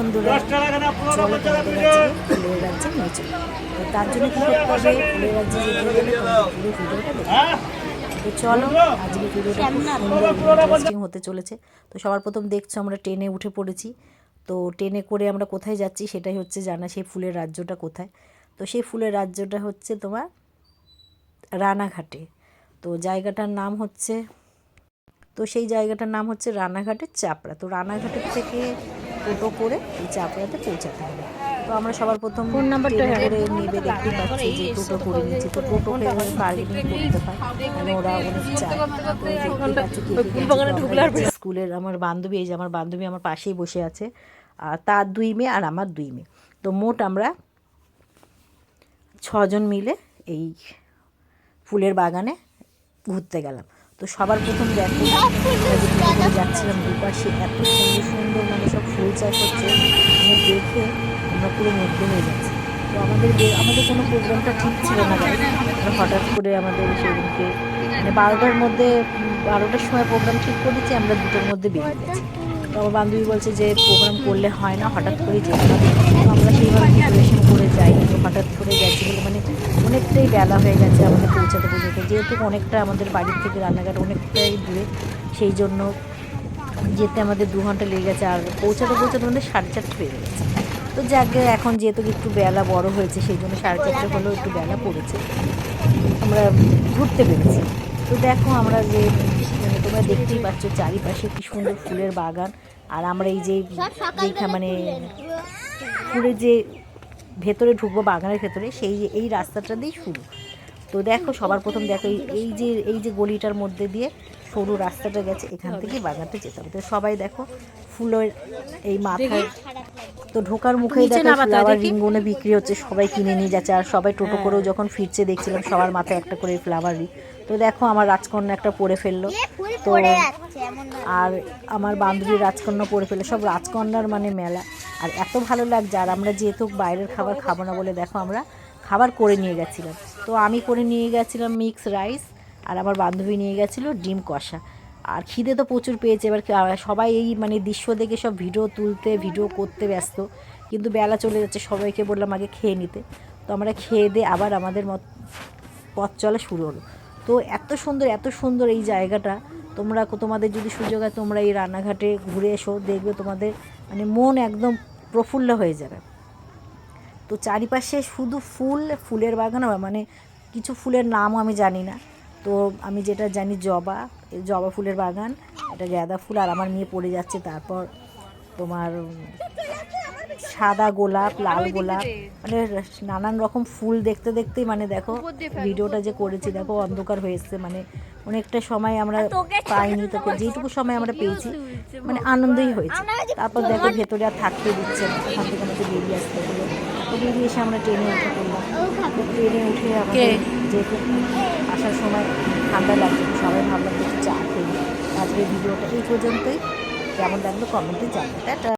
বন্ধুরা চলো তোমাদের রাজ্যে ফুলের রাজ্যে নিয়ে চলো তো তার জন্য কী করতে হবে? ফুলের রাজ্যে যেতে গেলে পুরো ভিডিওটা দেখতে তো চলো আজকে ভিডিওটা হতে চলেছে। তো সবার প্রথম দেখছ আমরা ট্রেনে উঠে পড়েছি। তো ট্রেনে করে আমরা কোথায় যাচ্ছি সেটাই হচ্ছে জানা সেই ফুলের রাজ্যটা কোথায়। তো সেই ফুলের রাজ্যটা হচ্ছে তোমার রানাঘাটে। তো জায়গাটার নাম হচ্ছে তো সেই জায়গাটার নাম হচ্ছে রানাঘাটের চাপড়া। তো রানাঘাটের থেকে টোটো করে এই চাপড়াতে পৌঁছাতে হবে। তো আমরা সবার প্রথম ফোন নাম্বারটা করে নেবে দেখতে পাচ্ছি যে টোটো করে নিচ্ছি তো টোটোকে বার্গেনিং করতে হয়। মানে ওরা অনেক চায় স্কুলের আমার বান্ধবী এই যে আমার বান্ধবী আমার পাশেই বসে আছে। আর তার দুই মেয়ে আর আমার দুই মেয়ে। তো মোট আমরা ছজন মিলে এই ফুলের বাগানে ঘুরতে গেলাম। তো সবার প্রথম দেখো যাচ্ছিলাম, দুপাশে এত সুন্দর সুন্দর মানে সব ফুল চাষ হচ্ছে মানে দেখে আমরা পুরো মুগ্ধ হয়ে যাচ্ছি। তো আমাদের আমাদের কোনো প্রোগ্রামটা ঠিক ছিল না। আমরা হঠাৎ করে আমাদের সেদিনকে মানে বারোটার মধ্যে, বারোটার সময় প্রোগ্রাম ঠিক করেছি, আমরা দুটোর মধ্যে বেরিয়ে গেছি। তো আমার বান্ধবী বলছে যে, প্রোগ্রাম করলে হয় না, হঠাৎ করে যেতে আমরা সেইভাবে প্রিপারেশন করে যাই হঠাৎ করে অনেকটাই বেলা হয়ে গেছে আমাদের পৌঁছাতে পৌঁছাতে। যেহেতু অনেকটা আমাদের বাড়ির থেকে রান্নাঘাট অনেকটাই দূরে সেই জন্য যেতে আমাদের দু ঘণ্টা লেগে গেছে আর পৌঁছাতে পৌঁছাতে আমাদের সাড়ে চারটে বেজে গেছে। তো যাকে এখন যেহেতু একটু বেলা বড় হয়েছে সেই জন্য সাড়ে চারটে হলেও একটু বেলা পড়েছে। আমরা ঘুরতে পেরেছি। তো দেখো আমরা যে মানে তোমরা দেখতেই পাচ্ছ চারিপাশে কি সুন্দর ফুলের বাগান। আর আমরা এই যে মানে ফুলের যে ভেতরে ঢুকবো, বাগানের ভেতরে, সেই এই রাস্তাটা দিয়েই শুরু। তো দেখো সবার প্রথম দেখো এই যে এই যে গলিটার মধ্যে দিয়ে সরু রাস্তাটা গেছে এখান থেকে বাগানটা যেতে হবে। তো সবাই দেখো ফুলের এই মাথায় তো ঢোকার মুখেই দেখো ফ্লাওয়ার রিংগুনে বিক্রি হচ্ছে সবাই কিনে নিয়ে যাচ্ছে। আর সবাই টোটো করেও যখন ফিরছে দেখছিলাম সবার মাথায় একটা করে ফ্লাওয়ার রিং। তো দেখো আমার রাজকন্যা একটা পরে ফেলল। তো আর আমার বান্ধবী রাজকন্যা পরে ফেলল। সব রাজকন্যার মানে মেলা। আর এত ভালো লাগছে আর আমরা যেহেতু বাইরের খাবার খাব না বলে দেখো আমরা খাবার করে নিয়ে গেছিলাম। তো আমি করে নিয়ে গেছিলাম মিক্স রাইস আর আমার বান্ধবী নিয়ে গেছিল ডিম কষা। আর খিদে তো প্রচুর পেয়েছে। এবার সবাই এই মানে দৃশ্য দেখে সব ভিডিও তুলতে, ভিডিও করতে ব্যস্ত। কিন্তু বেলা চলে যাচ্ছে, সবাইকে বললাম আগে খেয়ে নিতে। তো আমরা খেয়ে দিয়ে আবার আমাদের মত পথ চলা শুরু হলো। তো এত সুন্দর এত সুন্দর এই জায়গাটা। তোমরা তোমাদের যদি সুযোগ হয় তোমরা এই রান্নাঘাটে ঘুরে এসো, দেখবে তোমাদের মানে মন একদম প্রফুল্ল হয়ে যাবে। তো চারিপাশে শুধু ফুল, ফুলের বাগান মানে কিছু ফুলের নামও আমি জানি না। তো আমি যেটা জানি জবা জবা ফুলের বাগান এটা গাঁদা ফুল আর আমার মেয়ে পড়ে যাচ্ছে। তারপর তোমার সাদা গোলাপ লাল গোলাপ মানে নানান রকম ফুল দেখতে দেখতেই মানে দেখো ভিডিওটা যে করেছি দেখো অন্ধকার হয়েছে মানে অনেকটা সময় আমরা পাইনি তোকে যেটুকু সময় আমরা পেয়েছি মানে আনন্দই হয়েছে। তারপর দেখো ভেতরে আর থাকতে দিচ্ছে না ওখান থেকে আমাদের বেরিয়ে আসতে হলো বেরিয়ে এসে আমরা ট্রেনে উঠে পড়লাম। ট্রেনে উঠে আমাদের যেহেতু আসার সময় ঠান্ডা লাগছে সবাই ভাবলাম একটু চা খেয়ে। আজকের ভিডিওটা এই পর্যন্তই। কেমন লাগল কমেন্টে টাটা।